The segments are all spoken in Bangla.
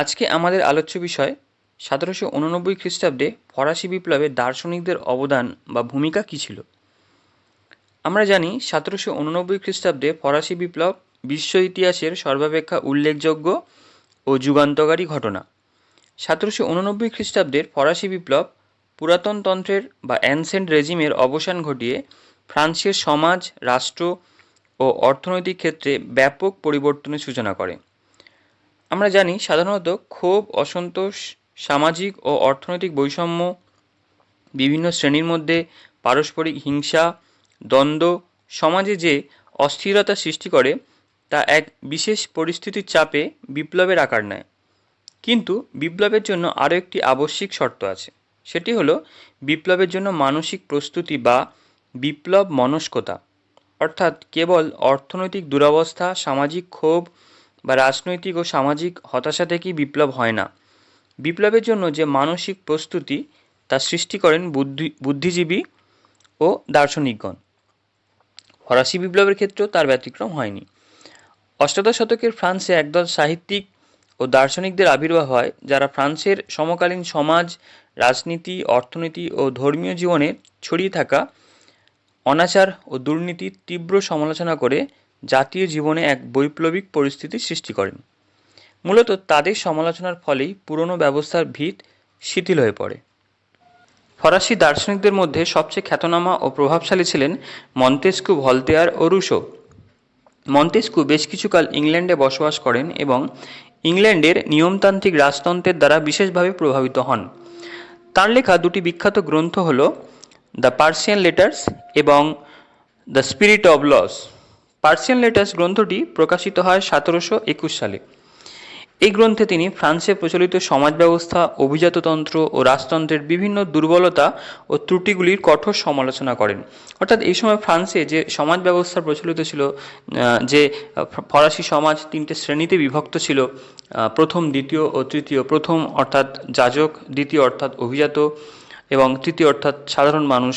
আজকে আমাদের আলোচ্য বিষয়, সতেরোশো উননব্বই খ্রিস্টাব্দে ফরাসি বিপ্লবে দার্শনিকদের অবদান বা ভূমিকা কী ছিল? আমরা জানি সতেরোশো উননব্বই খ্রিস্টাব্দে ফরাসি বিপ্লব বিশ্ব ইতিহাসের সর্বাপেক্ষা উল্লেখযোগ্য ও যুগান্তকারী ঘটনা। সতেরোশো উননব্বই খ্রিস্টাব্দের ফরাসি বিপ্লব পুরাতন তন্ত্রের বা অ্যানসেন্ট রেজিমের অবসান ঘটিয়ে ফ্রান্সের সমাজ, রাষ্ট্র ও অর্থনৈতিক ক্ষেত্রে ব্যাপক পরিবর্তনের সূচনা করে। আমরা জানি সাধারণত ক্ষোভ, অসন্তোষ, সামাজিক ও অর্থনৈতিক বৈষম্য বিভিন্ন শ্রেণির মধ্যে পারস্পরিক হিংসা, দ্বন্দ্ব, সমাজে যে অস্থিরতা সৃষ্টি করে, তা এক বিশেষ পরিস্থিতির চাপে বিপ্লবের আকার নেয়। কিন্তু বিপ্লবের জন্য আরও একটি আবশ্যিক শর্ত আছে। সেটি হলো বিপ্লবের জন্য মানসিক প্রস্তুতি বা বিপ্লব মনস্কতা, অর্থাৎ কেবল অর্থনৈতিক দুরবস্থা, সামাজিক ক্ষোভ বা রাজনৈতিক ও সামাজিক হতাশা থেকেই বিপ্লব হয় না। বিপ্লবের জন্য যে মানসিক প্রস্তুতি তা সৃষ্টি করেন বুদ্ধি, বুদ্ধিজীবী ও দার্শনিকগণ। ফরাসি বিপ্লবের ক্ষেত্রেও তার ব্যতিক্রম হয়নি। অষ্টাদশ শতকের ফ্রান্সে একদল সাহিত্যিক ও দার্শনিকদের আবির্ভাব হয়, যারা ফ্রান্সের সমকালীন সমাজ, রাজনীতি, অর্থনীতি ও ধর্মীয় জীবনে ছড়িয়ে থাকা অনাচার ও দুর্নীতির তীব্র সমালোচনা করে জাতীয় জীবনে এক বৈপ্লবিক পরিস্থিতির সৃষ্টি করেন। মূলত তাদের সমালোচনার ফলেই পুরনো ব্যবস্থার ভিত শিথিল হয়ে পড়ে। ফরাসি দার্শনিকদের মধ্যে সবচেয়ে খ্যাতনামা ও প্রভাবশালী ছিলেন মন্তেস্কু, ভলতেয়ার ও রুশো। মন্তেস্কু বেশ কিছুকাল ইংল্যান্ডে বসবাস করেন এবং ইংল্যান্ডের নিয়মতান্ত্রিক রাজতন্ত্রের দ্বারা বিশেষভাবে প্রভাবিত হন। তার লেখা দুটি বিখ্যাত গ্রন্থ হল দ্য পার্সিয়ান লেটার্স এবং the spirit of laws Persian letters গ্রন্থটি প্রকাশিত হয় সতেরোশো একুশ সালে। এই গ্রন্থে তিনি ফ্রান্সে প্রচলিত সমাজ ব্যবস্থা, অভিজাততন্ত্র ও রাজতন্ত্রের বিভিন্ন দুর্বলতা ও ত্রুটিগুলির কঠোর সমালোচনা করেন। অর্থাৎ এই সময় ফ্রান্সে যে সমাজ ব্যবস্থা প্রচলিত ছিল যে ফরাসি সমাজ তিনটে শ্রেণীতে বিভক্ত ছিল প্রথম, দ্বিতীয় ও তৃতীয়, প্রথম অর্থাৎ যাজক, দ্বিতীয় অর্থাৎ অভিজাত এবং তৃতীয় অর্থাৎ সাধারণ মানুষ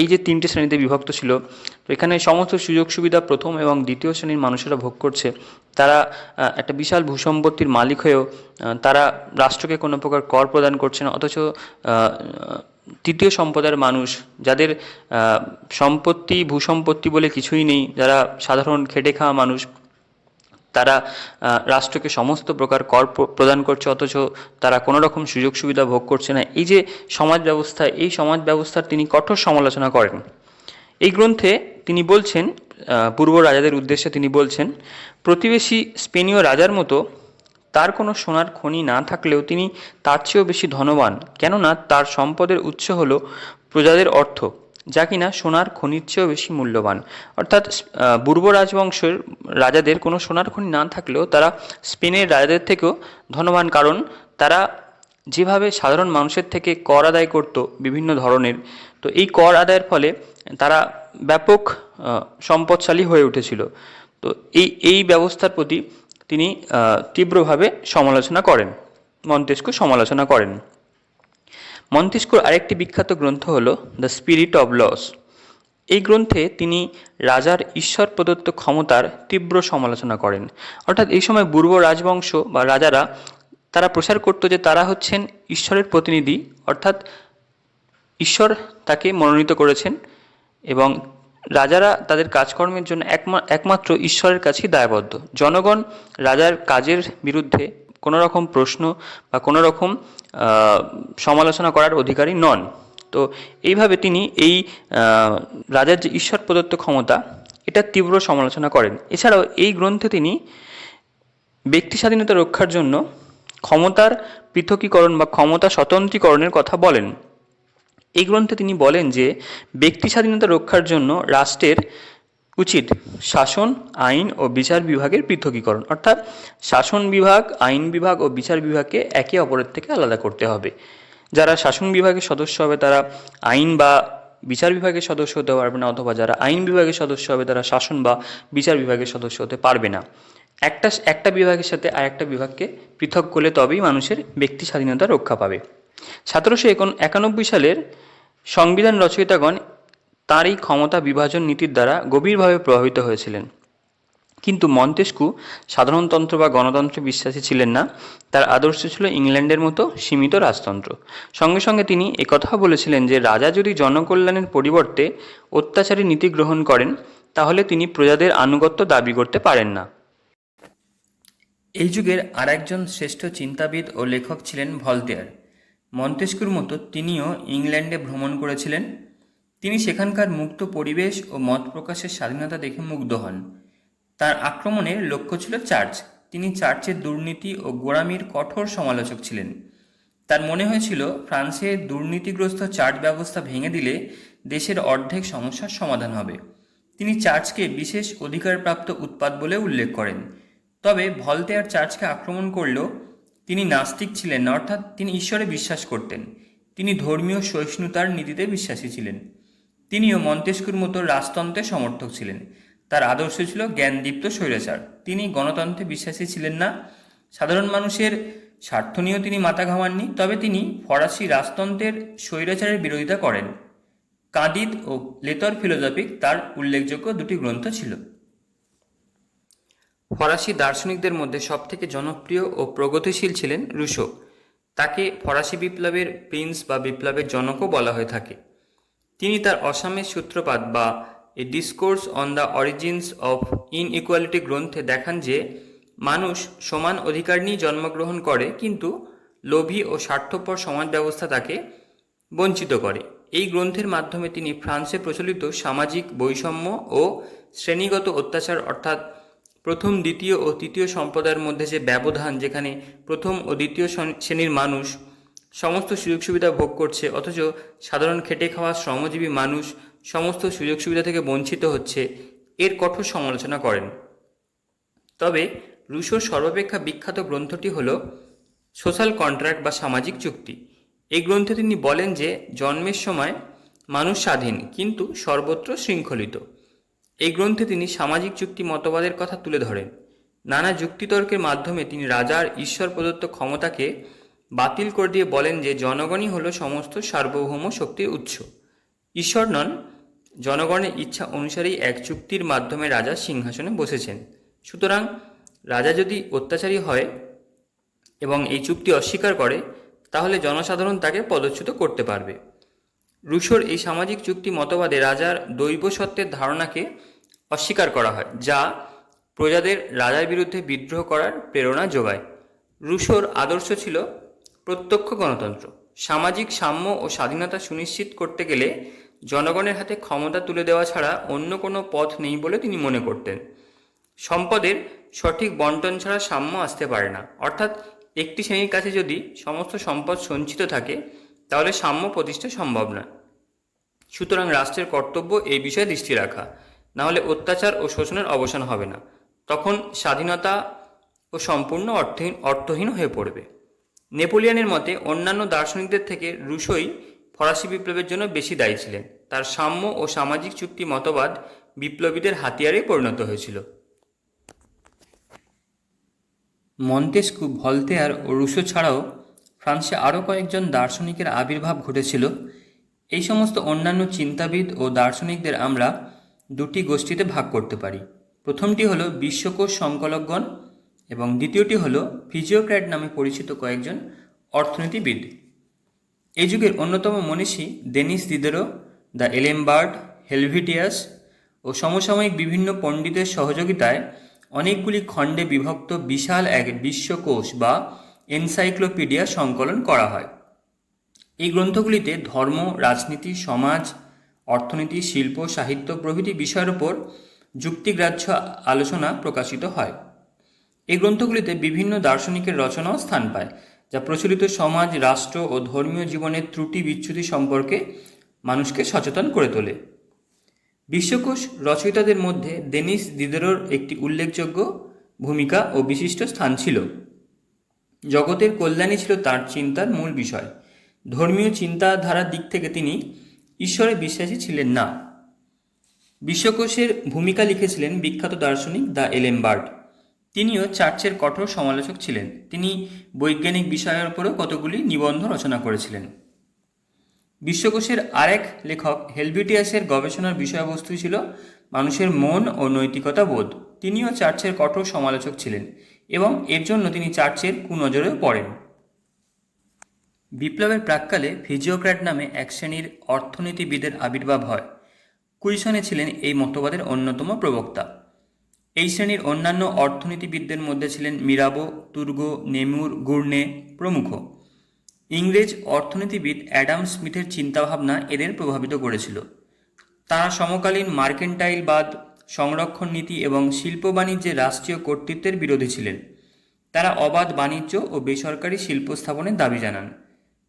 এই যে তিনটি শ্রেণীতে বিভক্ত ছিল, তো এখানে সমস্ত সুযোগ সুবিধা প্রথম এবং দ্বিতীয় শ্রেণির মানুষেরা ভোগ করছে। তারা একটা বিশাল ভূসম্পত্তির মালিক হয়েও তারা রাষ্ট্রকে কোনো প্রকার কর প্রদান করছে না, অথচ তৃতীয় সম্প্রদায়ের মানুষ, যাদের সম্পত্তি ভূসম্পত্তি বলে কিছুই নেই, যারা সাধারণ খেটে খাওয়া মানুষ তারা রাষ্ট্রকে সমস্ত প্রকার কর প্রদান করছে, অথচ তারা কোনো রকম সুযোগ সুবিধা ভোগ করছে না। এই যে সমাজ ব্যবস্থা, এই সমাজ ব্যবস্থার তিনি কঠোর সমালোচনা করেন। এই গ্রন্থে তিনি বলছেন পূর্ব রাজাদের উদ্দেশ্যে তিনি বলছেন, প্রতিবেশী স্পেনীয় রাজার মতো তার কোনো সোনার খনি না থাকলেও তিনি তার চেয়েও বেশি ধনবান। কেননা তার সম্পদের উৎস হল প্রজাদের অর্থ। যা কিনা সোনার খনির চেয়েও বেশি মূল্যবান। অর্থাৎ পূর্ব রাজবংশের রাজাদের কোনো সোনার খনি না থাকলেও তারা স্পেনের রাজাদের থেকেও ধনবান। কারণ তারা যেভাবে সাধারণ মানুষের থেকে কর আদায় করত বিভিন্ন ধরনের, তো এই কর আদায়ের ফলে তারা ব্যাপক সম্পদশালী হয়ে উঠেছিল। তো এই এই ব্যবস্থার প্রতি তিনি তীব্রভাবে সমালোচনা করেন, মন্তেস্কু সমালোচনা করেন। মন্তিস্কুর আরেকটি বিখ্যাত গ্রন্থ হল দ্য স্পিরিট অব লস। এই গ্রন্থে তিনি রাজার ঈশ্বর প্রদত্ত ক্ষমতার তীব্র সমালোচনা করেন। অর্থাৎ এই সময় পূর্ব রাজবংশ বা রাজারা তারা প্রচার করত যে তারা হচ্ছেন ঈশ্বরের প্রতিনিধি, অর্থাৎ ঈশ্বর তাকে মনোনীত করেছেন এবং রাজারা তাদের কাজকর্মের জন্য একমাত্র ঈশ্বরের কাছেই দায়বদ্ধ। জনগণ রাজার কাজের বিরুদ্ধে কোনো রকম প্রশ্ন বা কোনো রকম সমালোচনা করার অধিকারী নন। তো এইভাবে তিনি এই রাজার যে ঈশ্বর প্রদত্ত ক্ষমতা, এটা তীব্র সমালোচনা করেন। এছাড়াও এই গ্রন্থে তিনি ব্যক্তি স্বাধীনতা রক্ষার জন্য ক্ষমতার পৃথকীকরণ বা ক্ষমতা স্বতন্ত্রীকরণের কথা বলেন। এই গ্রন্থে তিনি বলেন যে, ব্যক্তি স্বাধীনতা রক্ষার জন্য রাষ্ট্রের উচিত শাসন, আইন ও বিচার বিভাগের পৃথকীকরণ। অর্থাৎ শাসন বিভাগ, আইন বিভাগ ও বিচার বিভাগকে একে অপরের থেকে আলাদা করতে হবে। যারা শাসন বিভাগের সদস্য হবে, তারা আইন বা বিচার বিভাগের সদস্য হতে পারবে না, অথবা যারা আইন বিভাগের সদস্য হবে, তারা শাসন বা বিচার বিভাগের সদস্য হতে পারবে না। একটা একটা বিভাগের সাথে আর একটা বিভাগকে পৃথক করলে তবেই মানুষের ব্যক্তি স্বাধীনতা রক্ষা পাবে। সতেরোশো একানব্বই সালের সংবিধান রচয়িতাগণ তার এই ক্ষমতা বিভাজন নীতির দ্বারা গভীরভাবে প্রভাবিত হয়েছিলেন। কিন্তু মন্তেস্কু সাধারণতন্ত্র বা গণতন্ত্রে বিশ্বাসী ছিলেন না। তার আদর্শ ছিল ইংল্যান্ডের মতো সীমিত রাজতন্ত্র। সঙ্গে সঙ্গে তিনি একথাও বলেছিলেন যে, রাজা যদি জনকল্যাণের পরিবর্তে অত্যাচারী নীতি গ্রহণ করেন, তাহলে তিনি প্রজাদের আনুগত্য দাবি করতে পারেন না। এই যুগের আর একজন শ্রেষ্ঠ চিন্তাবিদ ও লেখক ছিলেন ভলতেয়ার। মন্তেস্কুর মতো তিনিও ইংল্যান্ডে ভ্রমণ করেছিলেন। তিনি সেখানকার মুক্ত পরিবেশ ও মত প্রকাশের স্বাধীনতা দেখে মুগ্ধ হন। তার আক্রমণের লক্ষ্য ছিল চার্চ। তিনি চার্চের দুর্নীতি ও গোড়ামির কঠোর সমালোচক ছিলেন। তার মনে হয়েছিল, ফ্রান্সে দুর্নীতিগ্রস্ত চার্চ ব্যবস্থা ভেঙে দিলে দেশের অর্ধেক সমস্যার সমাধান হবে। তিনি চার্চকে বিশেষ অধিকারপ্রাপ্ত উৎপাদ বলে উল্লেখ করেন। তবে ভলতেয়ার চার্চকে আক্রমণ করলেও তিনি নাস্তিক ছিলেন অর্থাৎ তিনি ঈশ্বরে বিশ্বাস করতেন। তিনি ধর্মীয় সহিষ্ণুতার নীতিতে বিশ্বাসী ছিলেন। তিনিও মন্তেস্কুর মতো রাজতন্ত্রের সমর্থক ছিলেন। তার আদর্শ ছিল জ্ঞানদীপ্ত স্বৈরাচার। তিনি গণতন্ত্রে বিশ্বাসী ছিলেন না। সাধারণ মানুষের স্বার্থ নিয়েও তিনি মাথা ঘামাননি, তবে তিনি ফরাসি রাজতন্ত্রের স্বৈরাচারের বিরোধিতা করেন। কাদিদ ও লেতর ফিলোজফিক তার উল্লেখযোগ্য দুটি গ্রন্থ ছিল। ফরাসি দার্শনিকদের মধ্যে সবথেকে জনপ্রিয় ও প্রগতিশীল ছিলেন রুশো। তাকে ফরাসি বিপ্লবের প্রিন্স বা বিপ্লবের জনকও বলা হয়ে থাকে। তিনি তার অসামের সূত্রপাত বা a discourse on the origins of inequality গ্রন্থে দেখান যে, মানুষ সমান অধিকার নিয়ে জন্মগ্রহণ করে কিন্তু লোভী ও স্বার্থপর সমাজ ব্যবস্থা তাকে বঞ্চিত করে। এই গ্রন্থের মাধ্যমে তিনি ফ্রান্সে প্রচলিত সামাজিক বৈষম্য ও শ্রেণীগত অত্যাচার অর্থাৎ প্রথম, দ্বিতীয় ও তৃতীয় সম্প্রদায়ের মধ্যে যে ব্যবধান যেখানে প্রথম ও দ্বিতীয় শ্রেণ- শ্রেণির মানুষ সমস্ত সুযোগ সুবিধা ভোগ করছে, অথচ সাধারণ খেটে খাওয়া শ্রমজীবী মানুষ সমস্ত সুযোগ সুবিধা থেকে বঞ্চিত হচ্ছে, এর কঠোর সমালোচনা করেন। তবে রুশোর সর্বাপেক্ষা বিখ্যাত গ্রন্থটি হল সোশ্যাল কন্ট্রাক্ট বা সামাজিক চুক্তি। এই গ্রন্থে তিনি বলেন যে, জন্মের সময় মানুষ স্বাধীন, কিন্তু সর্বত্র শৃঙ্খলিত। এই গ্রন্থে তিনি সামাজিক চুক্তি মতবাদের কথা তুলে ধরেন। নানা যুক্তিতর্কের মাধ্যমে তিনি রাজার ঈশ্বর প্রদত্ত ক্ষমতাকে বাতিল করে দিয়ে বলেন যে জনগণই হলো সমস্ত সার্বভৌম শক্তির উৎস। ঈশ্বর নন, জনগণের ইচ্ছা অনুসারেই এক চুক্তির মাধ্যমে রাজা সিংহাসনে বসেছেন। সুতরাং রাজা যদি অত্যাচারী হয় এবং এই চুক্তি অস্বীকার করে, তাহলে জনসাধারণ তাকে পদচ্যুত করতে পারবে। রুশোর এই সামাজিক চুক্তি মতবাদে রাজার দৈব সত্ত্বের ধারণাকে অস্বীকার করা হয়, যা প্রজাদের রাজার বিরুদ্ধে বিদ্রোহ করার প্রেরণা যোগায়। রুশোর আদর্শ ছিল প্রত্যক্ষ গণতন্ত্র। সামাজিক সাম্য ও স্বাধীনতা সুনিশ্চিত করতে গেলে জনগণের হাতে ক্ষমতা তুলে দেওয়া ছাড়া অন্য কোনো পথ নেই বলে তিনি মনে করতেন। সম্পদের সঠিক বন্টন ছাড়া সাম্য আসতে পারে না। অর্থাৎ একটি শ্রেণির কাছে যদি সমস্ত সম্পদ সঞ্চিত থাকে, তাহলে সাম্য প্রতিষ্ঠা সম্ভব না সুতরাং রাষ্ট্রের কর্তব্য এই বিষয়ে দৃষ্টি রাখা। না হলে অত্যাচার ও শোষণের অবসান হবে না। তখন স্বাধীনতা ও সম্পূর্ণ অর্থহীন অর্থহীন হয়ে পড়বে। নেপোলিয়নের মতে অন্যান্য দার্শনিকদের থেকে রুশোই ফরাসি বিপ্লবের জন্য বেশি দায়ী ছিলেন। তার সাম্য ও সামাজিক চুক্তি মতবাদ বিপ্লবীদের হাতিয়ারে পরিণত হয়েছিল। মন্তেস্কু, ভলতেয়ার ও রুশো ছাড়াও ফ্রান্সে আরও কয়েকজন দার্শনিকের আবির্ভাব ঘটেছিল। এই সমস্ত অন্যান্য চিন্তাবিদ ও দার্শনিকদের আমরা দুটি গোষ্ঠীতে ভাগ করতে পারি। প্রথমটি হলো বিশ্বকোষ সংকলকগণ এবং দ্বিতীয়টি হলো ফিজিওক্র্যাট নামে পরিচিত কয়েকজন অর্থনীতিবিদ। এই যুগের অন্যতম মনীষী ডেনিস দিদেরো দ্য এলেমবার্ড হেলভিটিয়াস ও সমসাময়িক বিভিন্ন পণ্ডিতের সহযোগিতায় অনেকগুলি খণ্ডে বিভক্ত বিশাল এক বিশ্বকোষ বা এনসাইক্লোপিডিয়া সংকলন করা হয়। এই গ্রন্থগুলিতে ধর্ম, রাজনীতি, সমাজ, অর্থনীতি, শিল্প, সাহিত্য প্রভৃতি বিষয়ের উপর যুক্তিগ্রাহ্য আলোচনা প্রকাশিত হয়। এই গ্রন্থগুলিতে বিভিন্ন দার্শনিকের রচনাও স্থান পায়, যা প্রচলিত সমাজ, রাষ্ট্র ও ধর্মীয় জীবনের ত্রুটি বিচ্যুতি সম্পর্কে মানুষকে সচেতন করে তোলে। বিশ্বকোষ রচয়িতাদের মধ্যে ডেনিস দিদেরোর একটি উল্লেখযোগ্য ভূমিকা ও বিশিষ্ট স্থান ছিল। জগতের কল্যাণই ছিল তার চিন্তার মূল বিষয়। ধর্মীয় চিন্তাধারার দিক থেকে তিনি ঈশ্বরে বিশ্বাসী ছিলেন না। বিশ্বকোষের ভূমিকা লিখেছিলেন বিখ্যাত দার্শনিক দ্য এলেমবার্ড তিনিও চার্চের কঠোর সমালোচক ছিলেন। তিনি বৈজ্ঞানিক বিষয়ের উপরও কতগুলি নিবন্ধ রচনা করেছিলেন। বিশ্বকোষের আরেক লেখক হেলভিটিয়াসের গবেষণার বিষয়বস্তু ছিল মানুষের মন ও নৈতিকতা বোধ। তিনিও চার্চের কঠোর সমালোচক ছিলেন এবং এর জন্য তিনি চার্চের কুনজরেও পড়েন। বিপ্লবের প্রাককালে ফিজিওক্র্যাট নামে এক শ্রেণির অর্থনীতিবিদের আবির্ভাব হয়। কুইশনে ছিলেন এই মতবাদের অন্যতম প্রবক্তা। এই শ্রেণির অন্যান্য অর্থনীতিবিদদের মধ্যে ছিলেন মিরাবো, তুর্গ, নেমুর, গুর্নে প্রমুখ। ইংরেজ অর্থনীতিবিদ অ্যাডাম স্মিথের চিন্তাভাবনা এদের প্রভাবিত করেছিল। তারা সমকালীন মার্কেন্টাইলবাদ, সংরক্ষণ নীতি এবং শিল্প বাণিজ্যে রাষ্ট্রীয় কর্তৃত্বের বিরোধী ছিলেন। তারা অবাধ বাণিজ্য ও বেসরকারি শিল্প স্থাপনের দাবি জানান।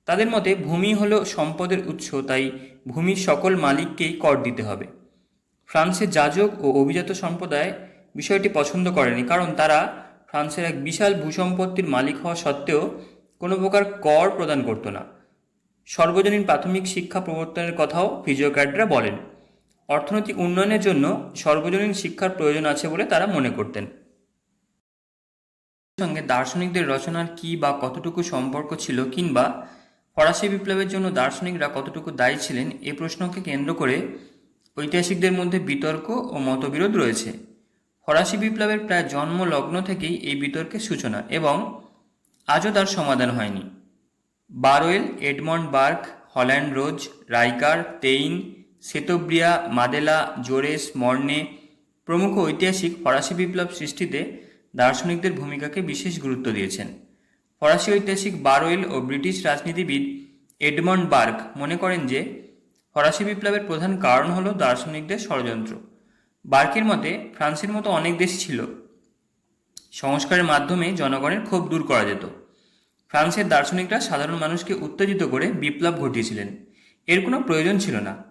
তাদের মতে, ভূমি হল সম্পদের উৎস, তাই ভূমির সকল মালিককেই কর দিতে হবে। ফ্রান্সের যাজক ও অভিজাত সম্প্রদায় বিষয়টি পছন্দ করেনি, কারণ তারা ফ্রান্সের এক বিশাল ভূসম্পত্তির মালিক হওয়া সত্ত্বেও কোনো প্রকার কর প্রদান করতো না। সর্বজনীন প্রাথমিক শিক্ষা প্রবর্তনের কথাও ফিজিওক্র্যাটরা বলেন। অর্থনৈতিক উন্নয়নের জন্য সর্বজনীন শিক্ষার প্রয়োজন আছে বলে তারা মনে করতেন। সঙ্গে দার্শনিকদের রচনার কি বা কতটুকু সম্পর্ক ছিল কিংবা ফরাসি বিপ্লবের জন্য দার্শনিকরা কতটুকু দায়ী ছিলেন, এ প্রশ্নকে কেন্দ্র করে ঐতিহাসিকদের মধ্যে বিতর্ক ও মতবিরোধ রয়েছে। ফরাসি বিপ্লবের প্রায় জন্ম লগ্ন থেকেই এই বিতর্কের সূচনা এবং আজও তার সমাধান হয়নি। Barruel, Edmund Burke, Holland Rose, Riker, Taine, Chateaubriand, Madelin, Jaures, Mornet প্রমুখ ঐতিহাসিক ফরাসি বিপ্লব সৃষ্টিতে দার্শনিকদের ভূমিকাকে বিশেষ গুরুত্ব দিয়েছেন। ফরাসি ঐতিহাসিক বারোয়েল ও ব্রিটিশ রাজনীতিবিদ এডমন্ড বার্ক মনে করেন যে ফরাসি বিপ্লবের প্রধান কারণ হল দার্শনিকদের ষড়যন্ত্র। বার্কের মতে ফ্রান্সের মতো অনেক দেশ ছিল। সংস্কারের মাধ্যমে জনগণের ক্ষোভ দূর করা যেত। ফ্রান্সের দার্শনিকরা সাধারণ মানুষকে উত্তেজিত করে বিপ্লব ঘটিয়েছিলেন। এর কোনো প্রয়োজন ছিল না।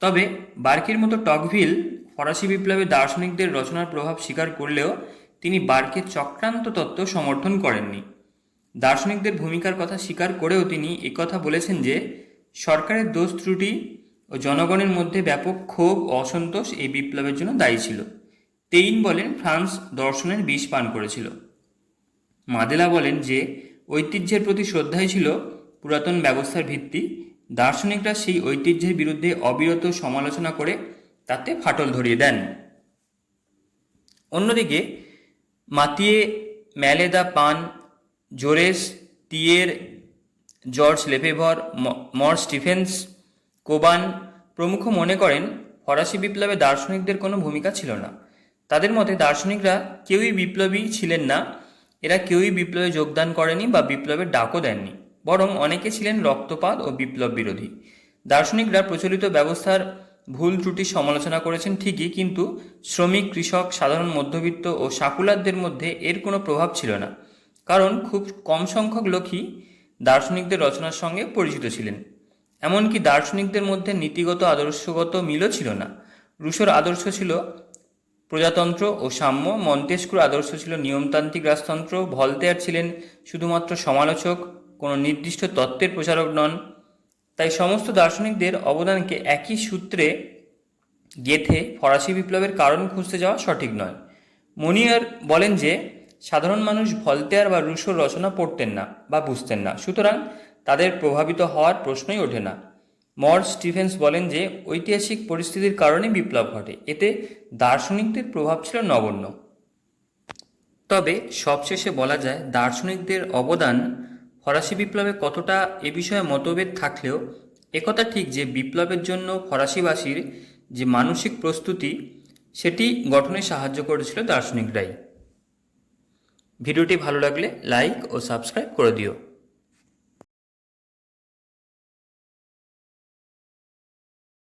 তবে বার্কের মতো টকভিল ফরাসি বিপ্লবে দার্শনিকদের রচনার প্রভাব স্বীকার করলেও তিনি বার্কের চক্রান্ত তত্ত্ব সমর্থন করেননি। দার্শনিকদের ভূমিকার কথা স্বীকার করেও তিনি একথা বলেছেন যে, সরকারের দোষ ত্রুটি ও জনগণের মধ্যে ব্যাপক ক্ষোভ, অসন্তোষ এই বিপ্লবের জন্য দায়ী ছিল। তেইন বলেন ফ্রান্স দর্শনের বিষ পান করেছিল। মাদেলা বলেন যে, ঐতিহ্যের প্রতি শ্রদ্ধাই ছিল পুরাতন ব্যবস্থার ভিত্তি। দার্শনিকরা সেই ঐতিহ্যের বিরুদ্ধে অবিরত সমালোচনা করে তাতে ফাটল ধরিয়ে দেন। অন্যদিকে, মাতিয়ে ম্যালেদা পান, জোরেস তিয়ের জর্জ লেফেভর মর স্টিফেন্স কোবান প্রমুখ মনে করেন, ফরাসি বিপ্লবে দার্শনিকদের কোনো ভূমিকা ছিল না। তাদের মতে দার্শনিকরা কেউই বিপ্লবী ছিলেন না, এরা কেউই বিপ্লবে যোগদান করেনি বা বিপ্লবের ডাকও দেননি, বরং অনেকে ছিলেন রক্তপাত ও বিপ্লব বিরোধী। দার্শনিকরা প্রচলিত ব্যবস্থার ভুল ত্রুটি সমালোচনা করেছেন ঠিকই, কিন্তু শ্রমিক, কৃষক, সাধারণ মধ্যবিত্ত ও সাকুলারদের মধ্যে এর কোনো প্রভাব ছিল না, কারণ খুব কম সংখ্যক লোকই দার্শনিকদের রচনার সঙ্গে পরিচিত ছিলেন। এমনকি দার্শনিকদের মধ্যে নীতিগত আদর্শগত মিলও ছিল না। রুশোর আদর্শ ছিল প্রজাতন্ত্র ও সাম্য মন্তেস্কুর আদর্শ ছিল নিয়মতান্ত্রিক রাজতন্ত্র। ভলতেয়ার ছিলেন শুধুমাত্র সমালোচক, কোনো নির্দিষ্ট তত্ত্বের প্রচারক নন। তাই সমস্ত দার্শনিকদের অবদানকে একই সূত্রে গেথে ফরাসি বিপ্লবের কারণ খুঁজতে যাওয়া সঠিক নয়। মনিয়ার বলেন যে, সাধারণ মানুষ ভলতেয়ার বা রুশোর রচনা পড়তেন না বা বুঝতেন না। সুতরাং তাদের প্রভাবিত হওয়ার প্রশ্নই ওঠে না। মর স্টিফেন্স বলেন যে, ঐতিহাসিক পরিস্থিতির কারণে বিপ্লব ঘটে। এতে দার্শনিকদের প্রভাব ছিল নগণ্য। তবে সবশেষে বলা যায়, দার্শনিকদের অবদান ফরাসি বিপ্লবে কতটা এ বিষয়ে মতভেদ থাকলেও, একথা ঠিক যে, বিপ্লবের জন্য ফরাসিবাসীর যে মানসিক প্রস্তুতি, সেটি গঠনে সাহায্য করেছিল দার্শনিকরাই। ভিডিওটি ভালো লাগলে লাইক ও সাবস্ক্রাইব করে দিও।